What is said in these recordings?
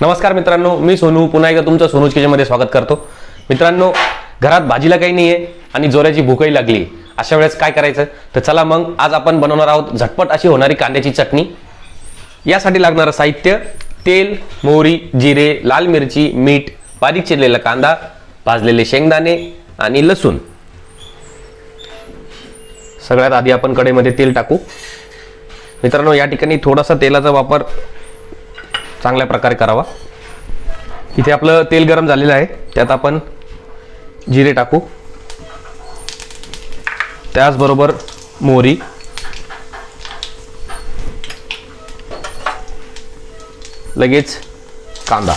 नमस्कार मित्रांनो मी सोनू. पुन्हा एकदा तुमचं सोनूज किचनमध्ये स्वागत करतो. मित्रांनो घरात भाजीला काही नाही आहे आणि जोऱ्याची भूकही लागली अशा वेळेस काय करायचं? तर चला मग आज आपण बनवणार आहोत झटपट अशी होणारी कांद्याची चटणी. यासाठी लागणारं साहित्य तेल मोहरी जिरे लाल मिरची मीठ बारीक चिरलेला कांदा भाजलेले शेंगदाणे आणि लसूण. सगळ्यात आधी आपण कढईमध्ये तेल टाकू. मित्रांनो या ठिकाणी थोडासा तेलाचा वापर चांगल्या प्रकारे करावा. इथे आपलं तेल गरम झालेलं आहे. त्यात आपण जिरे टाकू. त्याचबरोबर मोहरी. लगेच कांदा.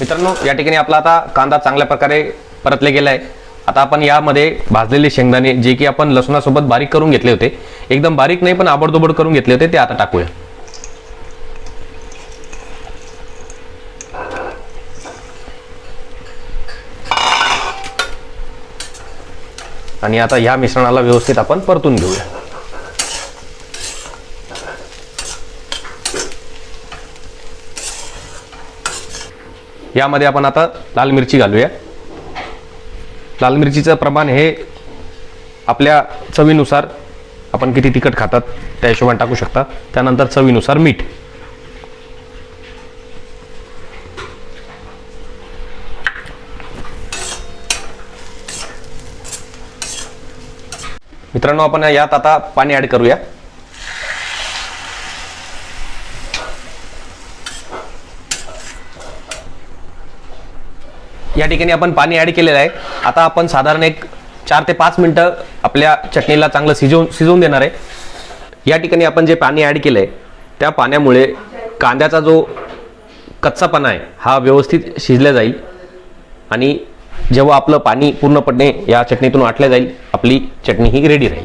मित्रांनो या ठिकाणी आपला आता कांदा चांगल्या प्रकारे परतले गेला आहे आता आपण यामध्ये भाजलेले शेंगदाणे जे की आपण लसणासोबत बारीक करून घेतले होते. एकदम बारीक नाही पण आबडदोबड करून घेतले होते ते आता टाकूया. आणि आता ह्या मिश्रणाला व्यवस्थित आपण परतून घेऊया. यामध्ये आपण आता लाल मिरची घालूया. लाल मिरचीचं प्रमाण हे आपल्या चवीनुसार आपण किती तिखट खातात त्या हिशोबाने टाकू शकता. त्यानंतर चवीनुसार मीठ. मित्रांनो आपण यात आता पाणी ऍड करूया. या ठिकाणी आपण पाणी ऍड केलेलं आहे. आता आपण साधारण एक चार ते पाच मिनटं आपल्या चटणीला चांगलं शिजवून शिजवून देणार आहे. या ठिकाणी आपण जे पाणी ॲड केलं आहे त्या पाण्यामुळे कांद्याचा जो कच्चापणा आहे हा व्यवस्थित शिजला जाईल आणि जेव्हा आपलं पाणी पूर्णपणे या चटणीतून आटल्या जाईल आपली चटणी ही रेडी राहील.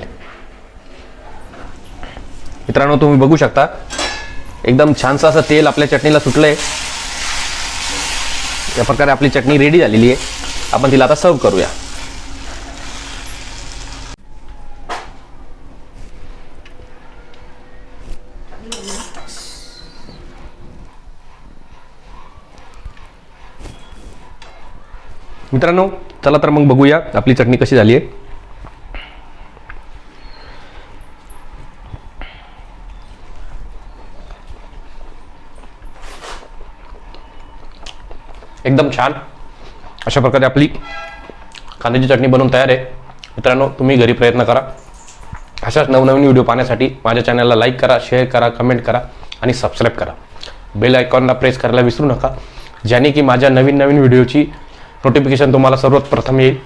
मित्रांनो तुम्ही बघू शकता एकदम छानसं असं तेल आपल्या चटणीला सुटलं आहे या प्रकारे आपली चटणी रेडी झालेली आहे. आपण तिला आता सर्व करूया. मित्रांनो चला तर मग बघूया आपली चटणी कशी झाली आहे. एकदम छान. अशा प्रकारे आपली कांद्याची चटणी बनवून तयार आहे. मित्रांनो तुम्ही घरी प्रयत्न करा. अशाच नवनवीन व्हिडिओ पाहण्यासाठी माझ्या चॅनलला लाईक करा शेअर करा कमेंट करा आणि सबस्क्राईब करा. बेल आयकॉनला प्रेस करायला विसरू नका. ज्याने की माझ्या नवीन नवीन व्हिडिओची नोटिफिकेशन तुम्हाला सर्वात प्रथम येईल.